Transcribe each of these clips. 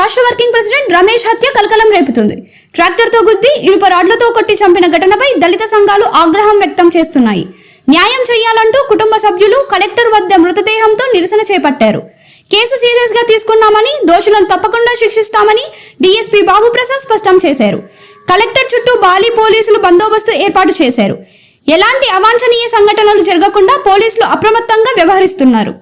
రాష్ట్ర working president Ramesh హత్య కలకలం రేపుతుంది. ట్రాక్టర్తో గుద్ది ఇనుప రాడ్లతో కొట్టి చంపిన ఘటనపై దళిత సంఘాలు ఆగ్రహం వ్యక్తం చేస్తున్నాయి. న్యాయం చేయాలంటూ కుటుంబ సభ్యులు కలెక్టర్ వద్ద మృతదేహంతో నిరసన చేపట్టారు. కేసు సీరియస్గా తీసుకున్నామని దోషులను తప్పకుండా శిక్షిస్తామని డీఎస్పీ బాబు ప్రసాద్ స్పష్టం చేశారు. కలెక్టర్ చుట్టూ బాలి పోలీసులు బందోబస్తు ఏర్పాటు చేశారు. ఎలాంటి అవాంఛనీయ సంఘటనలు జరగకుండా పోలీసులు అప్రమత్తంగా వ్యవహరిస్తున్నారు.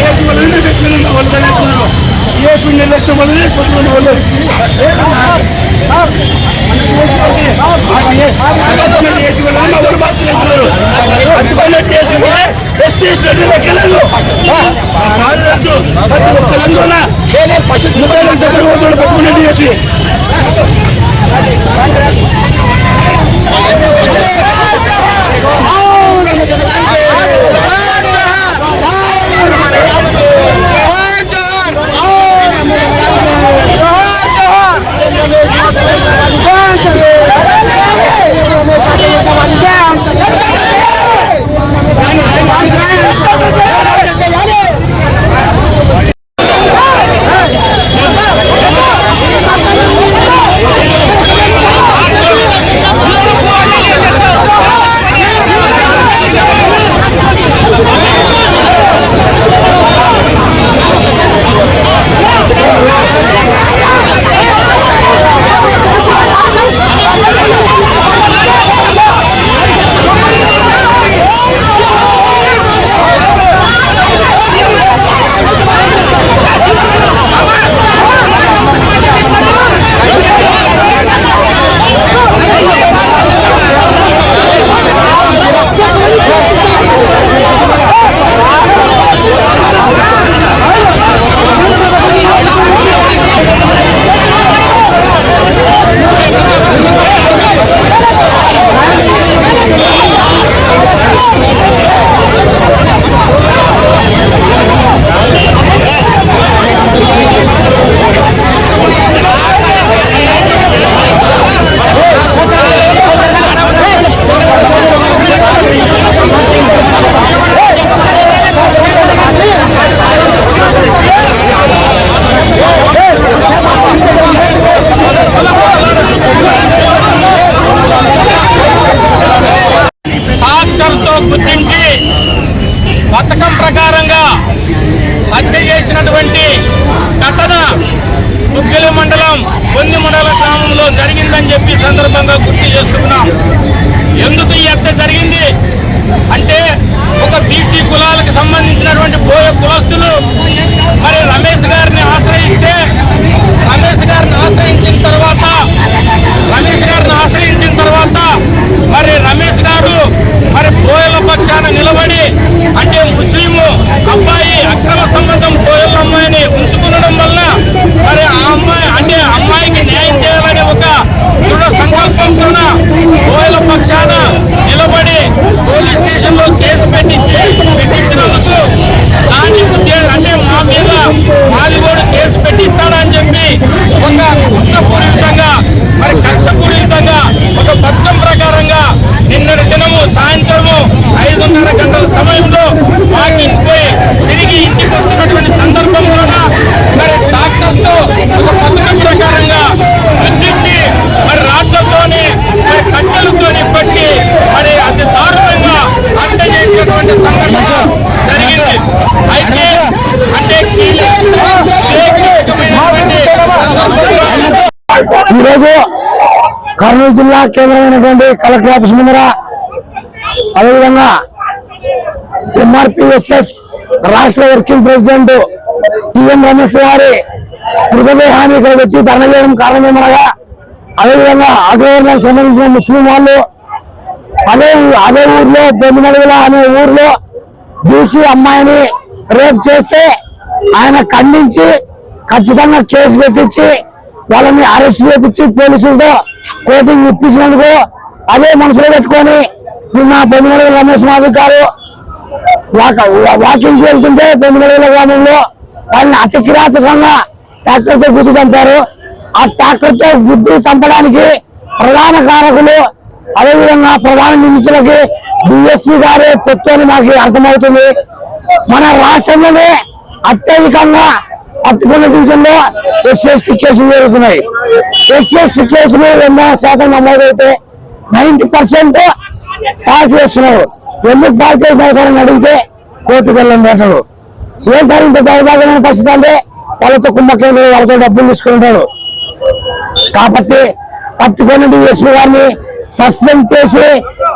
ఏసీ వాళ్ళనే తెచ్చుకున్నాం వాళ్ళు తెచ్చుకున్నారు ఏసీ నిర్లక్ష్యం వల్లనే కొట్టుకున్న వాళ్ళు ఏసీ వల్ల మా బాధ్యత చేసుకుంటే ఎస్సీ స్టడీ సందర్భంగా గుర్తు చేసుకున్నాం ఎందుకు ఈ హత్య జరిగింది? అంటే ఒక బీసీ కులాలకు సంబంధించినటువంటి పోయే కులస్తులు మరి రమేష్ గారిని ఆశ్రయిస్తే రమేష్ గారిని ఆశ్రయించిన తర్వాత రమేష్ గారిని ఆశ్రయించిన తర్వాత మరి రమేష్ గారు మరి బోయల పక్షాన నిలబడి అంటే ముస్లిం అబ్బాయి అక్రమ సంబంధం బోయల అమ్మాయిని ఉంచుకునడం వల్ల మరి ఆ అమ్మాయి అంటే అమ్మాయికి న్యాయం చేయాలనే ఒక దృఢ సంకల్పంతో బోయల పక్షాన నిలబడి పోలీస్ స్టేషన్లో చేసి పెట్టించి పెట్టించినందుకు దాని ఉద్యోగం అంటే మా మీద ఈరోజు కర్నూలు జిల్లా కేంద్రమైనటువంటి కలెక్టర్ ఆఫీస్ ముందర అదేవిధంగా ఎంఆర్పిఎస్ఎస్ రాష్ట్ర వర్కింగ్ ప్రెసిడెంట్ టిఎం రమేష్ గారి మృతదేహాన్ని ఇక్కడ పెట్టి ధర్మ చేయడం కారణమేమనగా అదేవిధంగా అగ్రవర్ణాలకు సంబంధించిన ముస్లిం వాళ్ళు అదే అదే ఊర్లో బొమ్మినడుగుల అనే ఊర్లో బీసీ అమ్మాయిని రేప్ చేస్తే ఆయన ఖండించి ఖచ్చితంగా కేసు పెట్టించి వాళ్ళని అరెస్ట్ చేపించి పోలీసులతో కోర్టుకి ఇప్పించినందుకు అదే మనసులో పెట్టుకొని నిన్న బొమ్మినడుగుల రమేష్ మాధవ్ గారు వాక- వాకింగ్ వెళ్తుంటే బొమ్మినడుగుల గ్రామంలో వాళ్ళని అతి కిరాతకంగా ట్రాక్టర్ గుద్దు చంపారు. ఆ ట్రాక్టర్తో గుడ్డు గుద్దు చంపడానికి ప్రధాన కారకులు అదేవిధంగా ప్రధాన నిందితులకి డిఎస్పీ గారే కొత్త అని మాకు అర్థమవుతుంది. మన రాష్ట్రంలోనే అత్యధికంగా పట్టుకున్న డివిజన్లో ఎస్ఎస్టీ కేసులు జరుగుతున్నాయి. ఎస్ఎస్టీ కేసులు ఎన్నో శాతం నమోదైతే నైన్టీ పర్సెంట్ సాల్వ్ చేస్తున్నారు. ఎందుకు సాల్వ్ చేసినా సరే అడిగితే కోర్టుకు వెళ్ళండి అంటారు. ఏం సార్ ఇంత దౌర్భాగ్యమైన పరిస్థితి అంటే వాళ్ళతో కుంభకేంద్ర వాళ్ళతో డబ్బులు తీసుకుంటారు. కాబట్టి పట్టుకొని డిఎస్పీ గారిని సస్పెండ్ చేసి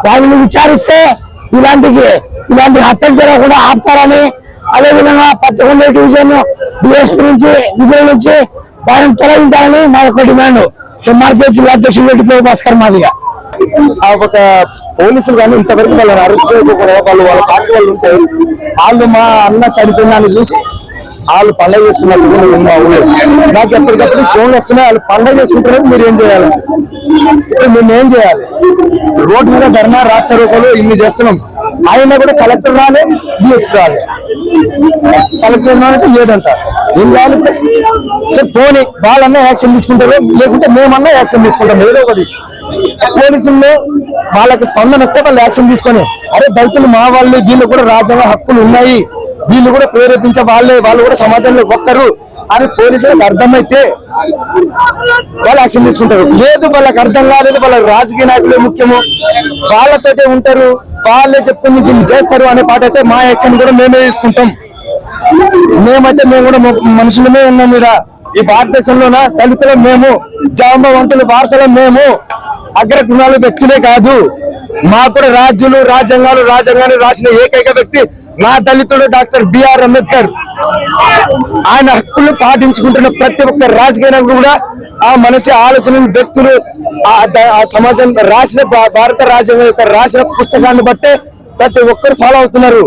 వాళ్ళని విచారిస్తే ఇలాంటి ఇలాంటి హత్యలు జరగకుండా ఆపుతారని అదేవిధంగా పట్టుకునే డివిజన్ బిఎస్పీ నుంచి విధుల నుంచి వారిని తొలగించాలని మా యొక్క డిమాండ్. ఎంఆర్పీ జిల్లా అధ్యక్షులు రెడ్డి భాస్కర్ మాదిగా. ఆ ఒక పోలీసులు కానీ ఇంతవరకు వాళ్ళని అరెస్ట్ చేయకపోవడం వాళ్ళు వాళ్ళ పార్టీ వాళ్ళు ఉంటే వాళ్ళు మా అన్న చనిపోయిందని చూసి వాళ్ళు పండగ చేసుకున్నట్టు నేను మా నాకు ఎప్పటికప్పుడు ఫోన్లు వస్తున్నాయి వాళ్ళు పండగ చేసుకుంటున్నారు మీరు ఏం చేయాలి? ఇప్పుడు మేము ఏం చేయాలి? రోడ్డు మీద ధర్నా రాష్ట్ర రూపంలో ఇన్ని చేస్తున్నాం. ఆయన కూడా కలెక్టర్ రాలే డిఎస్పీ రాలే. కలెక్టర్ రాలంటే లేదంట ఏం చేయాలి సార్ పోనీ. వాళ్ళన్నా యాక్షన్ తీసుకుంటారు. లేకుంటే మేమన్నా యాక్షన్ తీసుకుంటాం. ఏదో ఒకటి. పోలీసుల్లో వాళ్ళకి స్పందన వస్తే వాళ్ళు యాక్షన్ తీసుకొని అరే దళితులు మా వాళ్ళు వీళ్ళు కూడా రాజ్యాంగ హక్కులు ఉన్నాయి. వీళ్ళు కూడా ప్రేరేపించే వాళ్ళే వాళ్ళు కూడా సమాజంలో ఒక్కరు అని పోలీసులకు అర్థమైతే వాళ్ళు యాక్షన్ తీసుకుంటారు. లేదు వాళ్ళకి అర్థం కాలేదు. వాళ్ళ రాజకీయ నాయకులే ముఖ్యము. వాళ్ళతోటే ఉంటారు. వాళ్ళే చెప్పింది దీన్ని చేస్తారు అనే పాట అయితే మా యాక్షన్ కూడా మేమే తీసుకుంటాం. మేమైతే మేము కూడా మనుషులమే ఉన్నాం ఇక్కడ ఈ భారతదేశంలోన? దళితులు మేము. జాంబవంతులు వారసులం మేము. అగ్రగుణాలు వ్యక్తులే కాదు. మా కూడా రాజ్యులు రాజ్యాంగాలు రాజ్యాంగాన్ని రాసిన ఏకైక వ్యక్తి నా దళితుడు డాక్టర్ బిఆర్ అంబేద్కర్. ఆయన హక్కులు పాటించుకుంటున్న ప్రతి ఒక్క రాజకీయ నాయకుడు కూడా ఆ మనిషి ఆలోచన వ్యక్తులు ఆ సమాజం రాసిన భారత రాజ్యాంగం యొక్క రాసిన పుస్తకాన్ని బట్టే ప్రతి ఒక్కరు ఫాలో అవుతున్నారు.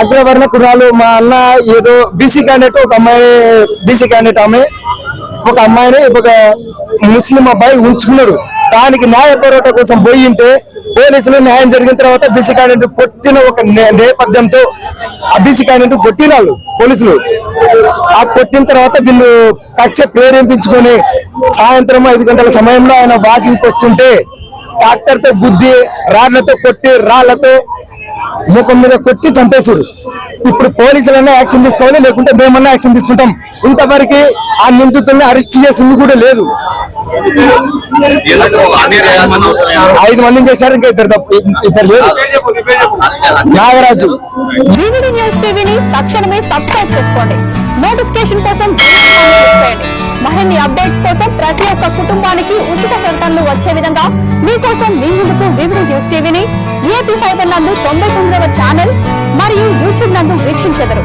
అగ్రవర్ణ కులాలు మా అన్న ఏదో బీసీ క్యాండిడేట్ ఒక అమ్మాయి బీసీ క్యాండిడేట్ ఆమె ఒక అమ్మాయిని ఒక ముస్లిం అబ్బాయి ఉంచుకున్నాడు. దానికి న్యాయ పోరాటం కోసం పోయింటే పోలీసులు న్యాయం జరిగిన తర్వాత బీసీ క్యాండిడేట్ కొట్టిన ఒక నేపథ్యంతో అభిషేక్ బీసీ క్యాండిడేట్ పోలీసులు. ఆ కొట్టిన తర్వాత వీళ్ళు కక్ష ప్రేరేపించుకొని సాయంత్రం ఐదు గంటల సమయంలో ఆయన వాకింగ్కి వస్తుంటే ట్రాక్టర్తో గుద్ది రాళ్ళతో కొట్టి రాళ్ళతో ముఖం మీద కొట్టి చంపేశారు. ఇప్పుడు పోలీసులన్నా యాక్షన్ తీసుకోవాలి లేకుంటే మేమన్నా యాక్షన్ తీసుకుంటాం. ఇంతవరకు ఆ నిందితుల్ని అరెస్ట్ చేసింది కూడా లేదు. ఐదు మందిని చేశారు ఇంకా ఇద్దరు తప్పు. ఇద్దరు లేదు నాగరాజు. న్యూస్ టీవీని తక్షణమే సబ్స్క్రైబ్ చేసుకోండి. నోటిఫికేషన్ కోసం మరిన్ని అప్డేట్స్ కోసం ప్రతి ఒక్క కుటుంబానికి ఉచిత ప్రకటనలు వచ్చే విధంగా మీకోసం మీ ముందుకు వివిడి న్యూస్ టీవీని ఏపీ ఫైబర్ నందు తొంభై తొమ్మిదవ ఛానల్ మరియు యూట్యూబ్ నందు వీక్షించెదరు.